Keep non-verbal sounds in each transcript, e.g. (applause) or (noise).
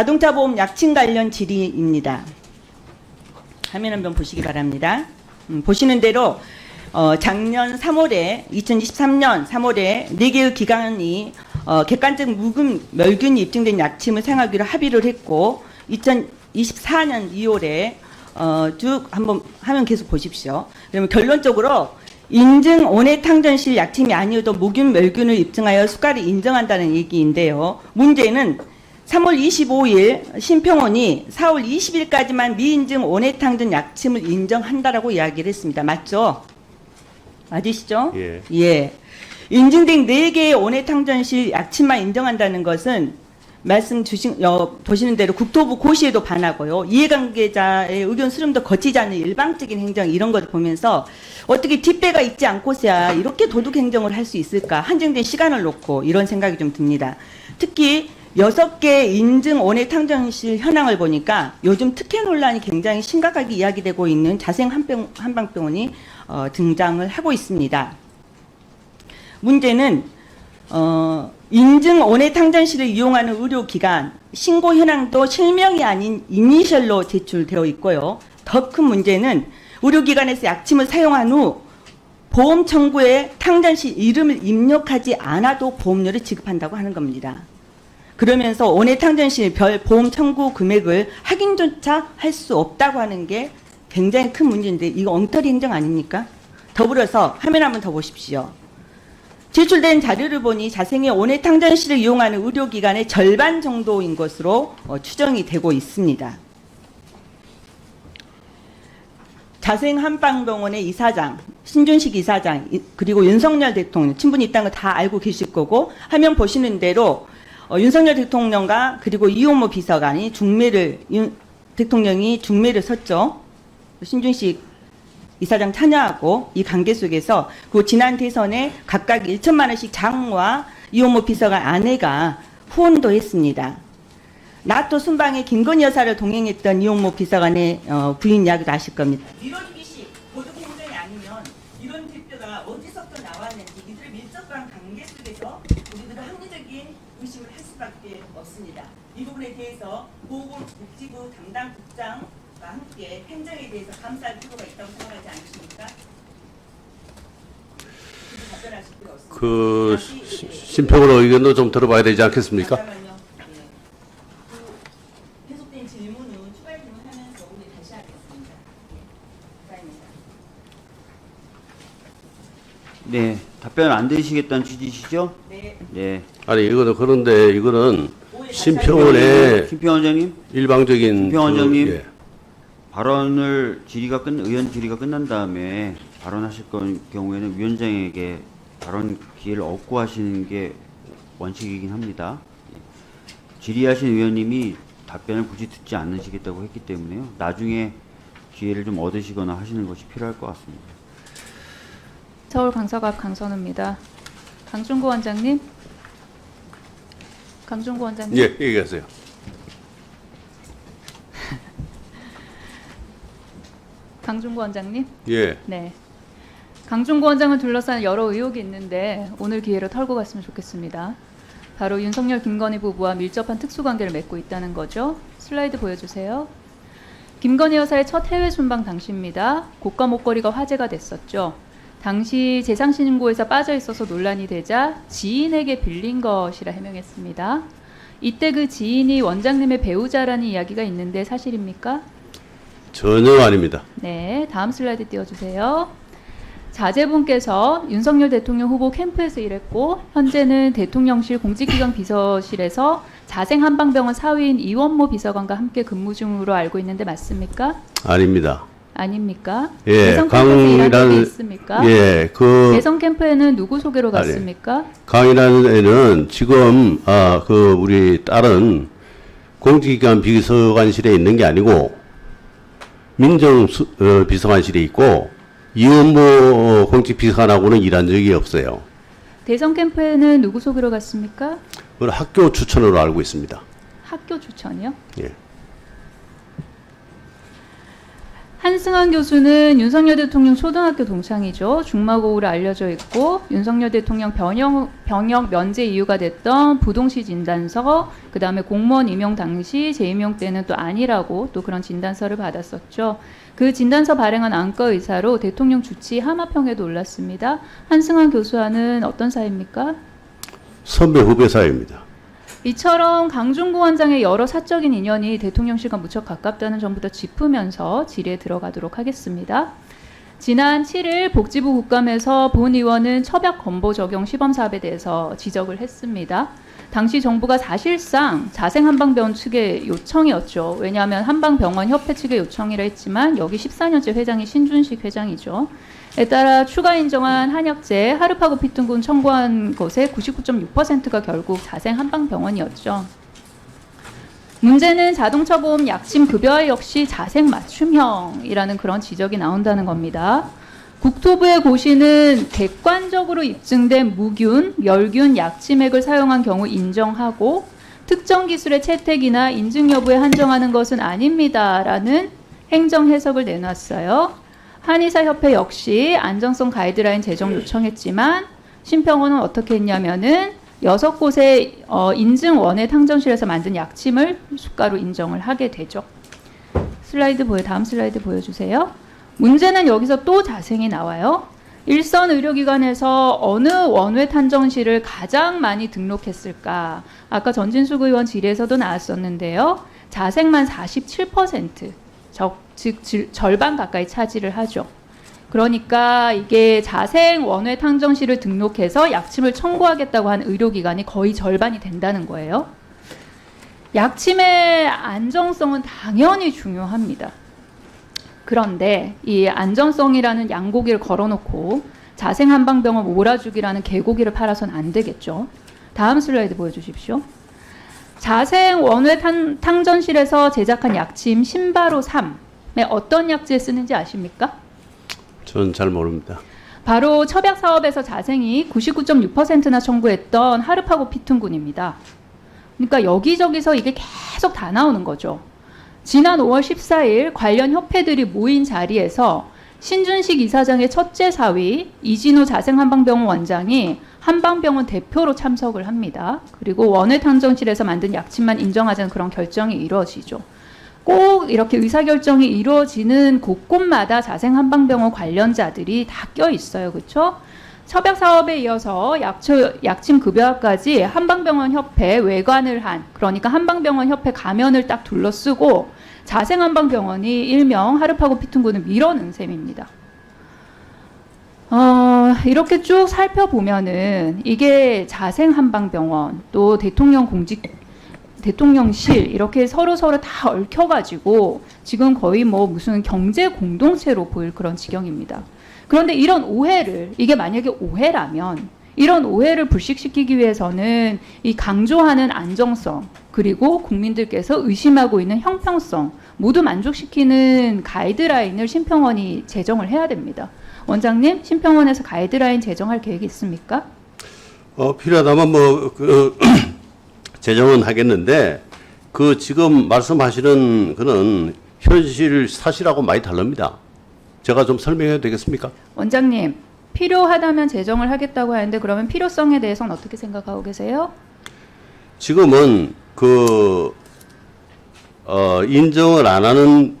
자동차 보험 약칭 관련 질의입니다. 화면 한번 보시기 바랍니다. 음, 보시는 대로 어, 작년 3월에 2023년 3월에 네 개의 기관이 어, 객관적 묵음 멸균이 입증된 약침을 사용하기로 합의를 했고 2024년 2월에 어, 쭉 한번 화면 계속 보십시오. 그러면 결론적으로 인증 온해 탕전실 약침이 아니어도 무균 멸균을 입증하여 수가를 인정한다는 얘기인데요. 문제는 3월 25일 심평원이 4월 20일까지만 미인증 온해탕전 약침을 인정한다라고 이야기를 했습니다. 맞죠? 맞으시죠? 예. 예. 인증된 4개의 온해탕전실 약침만 인정한다는 것은 말씀 주신 어, 보시는 대로 국토부 고시에도 반하고요. 이해관계자의 의견 수렴도 거치지 않는 일방적인 행정 이런 것을 보면서 어떻게 뒷배가 있지 않고서야 이렇게 도둑 행정을 할 수 있을까? 한정된 시간을 놓고 이런 생각이 좀 듭니다. 특히 여섯 개 인증 원해 탕전실 현황을 보니까 요즘 특혜 논란이 굉장히 심각하게 이야기되고 있는 자생 한방병원이 어, 등장을 하고 있습니다. 문제는 어, 인증 원해 탕전실을 이용하는 의료기관 신고 현황도 실명이 아닌 이니셜로 제출되어 있고요. 더 큰 문제는 의료기관에서 약침을 사용한 후 보험 청구에 탕전실 이름을 입력하지 않아도 보험료를 지급한다고 하는 겁니다. 그러면서 원해 탕전실 별 보험 청구 금액을 확인조차 할 수 없다고 하는 게 굉장히 큰 문제인데 이거 엉터리 행정 아닙니까? 더불어서 화면 한번 더 보십시오. 제출된 자료를 보니 자생의 원해 탕전실을 이용하는 의료기관의 절반 정도인 것으로 어, 추정이 되고 있습니다. 자생 한방병원의 이사장, 신준식 이사장, 이- 그리고 윤석열 대통령, 친분이 있다는 거 다 알고 계실 거고, 화면 보시는 대로 어, 윤석열 대통령과 그리고 이용모 비서관이 중매를, 윤 대통령이 중매를 섰죠. 신준식 이사장 참여하고 이 관계 속에서 그 지난 대선에 각각 1천만 원씩 장과 이용모 비서관 아내가 후원도 했습니다. 나토 순방에 김건희 여사를 동행했던 이용모 비서관의 어, 부인 이야기도 아실 겁니다. 이런 기식 도둑 행정이 아니면 이런 대표가 어디서부터 나왔는지 이들의 밀접한 관계 속에서 우리들은 합리적인 의심을 할 수밖에 없습니다. 이 부분에 대해서 보건복지부 담당 국장과 함께 행정에 대해서 감사할 필요가 있다고 생각하지 않으십니까? 그래서 답변하실 필요 없습니다. 그 다시, 예. 심평으로 의견도 좀 들어봐야 되지 않겠습니까? 잠깐만요. 예. 그 계속된 질문은 추가 질문하면서 우리 다시 하겠습니다. 예. 네, 답변 안 되시겠다는 취지시죠? 네. 네. 아니 이거는 그런데 이거는 심평원의 김평 원장님 일방적인 김평 원장님. 그, 예. 발언을 질의가 끝 의원 질의가 끝난 다음에 발언하실 건 경우에는 위원장에게 발언 기회를 얻고 하시는 게 원칙이긴 합니다. 질의하신 의원님이 답변을 굳이 듣지 않으시겠다고 했기 때문에요. 나중에 기회를 좀 얻으시거나 하시는 것이 필요할 것 같습니다. 서울 강서갑 강선우입니다. 강준구 원장님. 강준구 원장님. 예, 얘기하세요. (laughs) 강준구 원장님. 예. 네. 강준구 원장을 둘러싼 여러 의혹이 있는데 오늘 기회로 털고 갔으면 좋겠습니다. 바로 윤석열 김건희 부부와 밀접한 특수관계를 맺고 있다는 거죠. 슬라이드 보여주세요. 김건희 여사의 첫 해외 순방 당시입니다. 고가 목걸이가 화제가 됐었죠. 당시 재상신고에서 빠져 있어서 논란이 되자 지인에게 빌린 것이라 해명했습니다. 이때 그 지인이 원장님의 배우자라는 이야기가 있는데 사실입니까? 전혀 아닙니다. 네, 다음 슬라이드 띄워주세요. 자제분께서 윤석열 대통령 후보 캠프에서 일했고 현재는 대통령실 공직기관 비서실에서 자생 한방병원 사위인 이원모 비서관과 함께 근무 중으로 알고 있는데 맞습니까? 아닙니다. 아닙니까? 예, 대선 캠프에서 있습니까? 예, 그 대선 캠프에는 누구 소개로. 갔습니까? 강이라는 애는 지금 아 그 우리 딸은 공직기관 비서관실에 있는 게 아니고 민정 수, 어, 비서관실에 있고 이원모 공직 비서관하고는 일한 적이 없어요. 대선 캠프에는 누구 소개로 갔습니까? 학교 추천으로 알고 있습니다. 학교 추천이요? 예. 한승환 교수는 윤석열 대통령 초등학교 동창이죠. 중마고우로 알려져 있고 윤석열 대통령 변형, 병역 면제 이유가 됐던 부동시 진단서, 그 다음에 공무원 임용 당시 재임용 때는 또 아니라고 또 그런 진단서를 받았었죠. 그 진단서 발행한 안과 의사로 대통령 주치 하마평에도 올랐습니다. 한승환 교수와는 어떤 사이입니까? 선배 후배 사이입니다. 이처럼 강준구 원장의 여러 사적인 인연이 대통령실과 무척 가깝다는 점부터 짚으면서 질의에 들어가도록 하겠습니다. 지난 7일 복지부 국감에서 본 의원은 처벽 건보 적용 시범 사업에 대해서 지적을 했습니다. 당시 정부가 사실상 자생 한방병원 측의 요청이었죠. 왜냐하면 한방병원 협회 측의 요청이라 했지만 여기 14년째 회장이 신준식 회장이죠. 에 따라 추가 인정한 한약재 하르파고 피퉁군 청구한 것의 99.6%가 결국 자생 한방병원이었죠. 문제는 자동차 보험 약침 급여화 역시 자생 맞춤형이라는 그런 지적이 나온다는 겁니다. 국토부의 고시는 객관적으로 입증된 무균, 멸균 약침액을 사용한 경우 인정하고 특정 기술의 채택이나 인증 여부에 한정하는 것은 아닙니다라는 행정 해석을 내놨어요. 한의사 협회 역시 안정성 가이드라인 제정 요청했지만 심평원은 어떻게 했냐면은 여섯 곳의 어, 인증 원외 탕정실에서 만든 약침을 수가로 인정을 하게 되죠. 슬라이드 보여 다음 슬라이드 보여주세요. 문제는 여기서 또 자생이 나와요. 일선 의료기관에서 어느 원외 탄정실을 가장 많이 등록했을까? 아까 전진숙 의원 질의에서도 나왔었는데요. 자생만 47%, 적, 즉 질- 절반 가까이 차지를 하죠. 그러니까 이게 자생 원외 탕정실을 등록해서 약침을 청구하겠다고 한 의료기관이 거의 절반이 된다는 거예요. 약침의 안정성은 당연히 중요합니다. 그런데 이 안전성이라는 양고기를 걸어놓고 자생 한방병원 몰아주기라는 개고기를 팔아서는 안 되겠죠. 다음 슬라이드 보여주십시오. 자생 원외 탕, 탕전실에서 제작한 약침 신바로 3에 어떤 약재에 쓰는지 아십니까? 전잘 모릅니다. 바로 첩약 사업에서 자생이 99.6%나 청구했던 하르파고 피퉁군입니다. 그러니까 여기저기서 이게 계속 다 나오는 거죠. 지난 5월 14일 관련 협회들이 모인 자리에서 신준식 이사장의 첫째 사위 이진우 자생한방병원 원장이 한방병원 대표로 참석을 합니다. 그리고 원외 탕정실에서 만든 약침만 인정하자는 그런 결정이 이루어지죠. 꼭 이렇게 의사결정이 이루어지는 곳곳마다 자생 한방병원 관련자들이 다 껴 있어요. 그렇죠? 첩약 사업에 이어서 약초, 약침 급여화까지 한방병원 협회 외관을 한 그러니까 한방병원 협회 가면을 딱 둘러쓰고 자생 한방병원이 일명 하르파고 피퉁군을 밀어넣은 셈입니다. 어, 이렇게 쭉 살펴보면은 이게 자생 한방병원 또 대통령 공직 대통령실 이렇게 서로 서로 다 얽혀가지고 지금 거의 뭐 무슨 경제 공동체로 보일 그런 지경입니다. 그런데 이런 오해를 이게 만약에 오해라면 이런 오해를 불식시키기 위해서는 이 강조하는 안정성 그리고 국민들께서 의심하고 있는 형평성 모두 만족시키는 가이드라인을 심평원이 제정을 해야 됩니다. 원장님, 심평원에서 가이드라인 제정할 계획이 있습니까? 어, 필요하다면 뭐, 그, (clears throat) 제정은 하겠는데, 그 지금 말씀하시는 그는 현실 사실하고 많이 다릅니다. 제가 좀 설명해도 되겠습니까? 원장님, 필요하다면 제정을 하겠다고 하는데 그러면 필요성에 대해서는 어떻게 생각하고 계세요? 지금은 그, 어, 인정을 안 하는,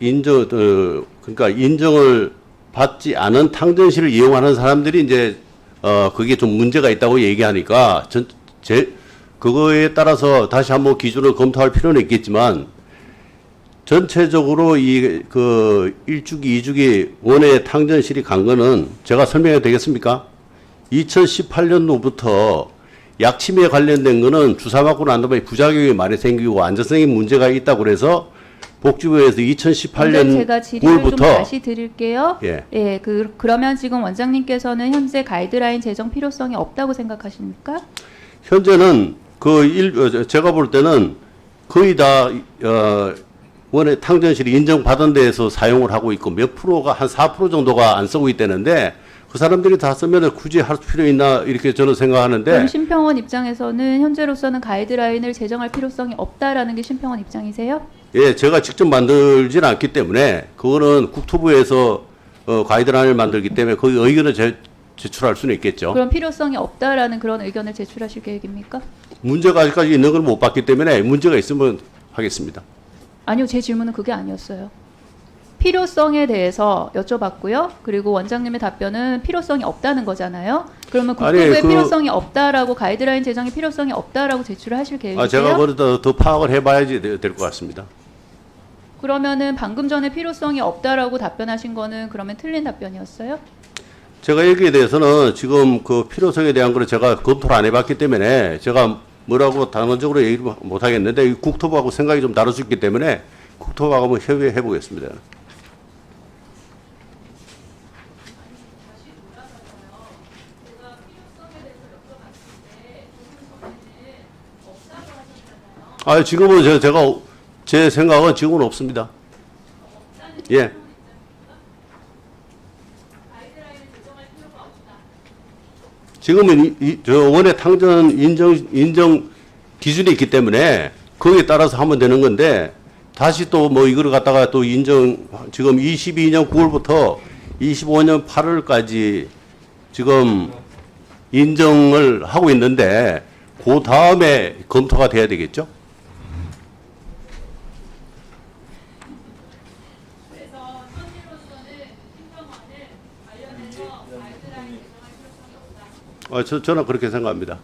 인정, 어, 그러니까 인정을 받지 않은 탕전실을 이용하는 사람들이 이제, 어, 그게 좀 문제가 있다고 얘기하니까, 전, 제, 그거에 따라서 다시 한번 기준을 검토할 필요는 있겠지만, 전체적으로 이, 그, 1주기, 2주기 원외 탕전실이 간 거는 제가 설명해도 되겠습니까? 2018년도부터 약침에 관련된 거는 주사 맞고 난 다음에 부작용이 많이 생기고 안전성에 문제가 있다고 그래서 복지부에서 원장님, 2018년 제가 질의를 좀 9월부터 다시 드릴게요. 예. 예, 그 그러면 지금 원장님께서는 현재 가이드라인 제정 필요성이 없다고 생각하십니까? 현재는 그 일, 어, 제가 볼 때는 거의 다 어, 원래 탕전실이 인정받은 데에서 사용을 하고 있고 몇 프로가 한 4% 정도가 안 쓰고 있다는데 그 사람들이 다 쓰면 굳이 할 필요 있나 이렇게 저는 생각하는데 심평원 입장에서는 현재로서는 가이드라인을 제정할 필요성이 없다라는 게 심평원 입장이세요? 예, 제가 직접 만들지는 않기 때문에 그거는 국토부에서 어, 가이드라인을 만들기 때문에 거기 의견을 제, 제출할 수는 있겠죠. 그럼 필요성이 없다라는 그런 의견을 제출하실 계획입니까? 문제가 아직까지 있는 걸 못 봤기 때문에 문제가 있으면 하겠습니다. 아니요, 제 질문은 그게 아니었어요. 필요성에 대해서 여쭤봤고요. 그리고 원장님의 답변은 필요성이 없다는 거잖아요. 그러면 국토부의 그- 필요성이 없다라고 가이드라인 제정의 필요성이 없다라고 제출을 하실 계획이세요? 아, 제가 더, 더 파악을 해봐야지 될 것 같습니다. 그러면은 방금 전에 필요성이 없다라고 답변하신 거는 그러면 틀린 답변이었어요? 제가 여기에 대해서는 지금 그 필요성에 대한 거를 제가 검토를 안 해봤기 때문에 제가 뭐라고 단언적으로 얘기를 못 하겠는데 이 국토부하고 생각이 좀 다를 수 있기 때문에 국토부하고 한번 협의해 보겠습니다. 아 지금은 제가 제 생각은 지금은 없습니다. 예. 지금은 이, 이, 저 원의 탕전 인정 인정 기준이 있기 때문에 거기에 따라서 하면 되는 건데 다시 또 뭐 이거를 갖다가 또 인정 지금 22년 9월부터 25년 8월까지 지금 인정을 하고 있는데 그 다음에 검토가 돼야 되겠죠? 아, 저, 저는 그렇게 생각합니다.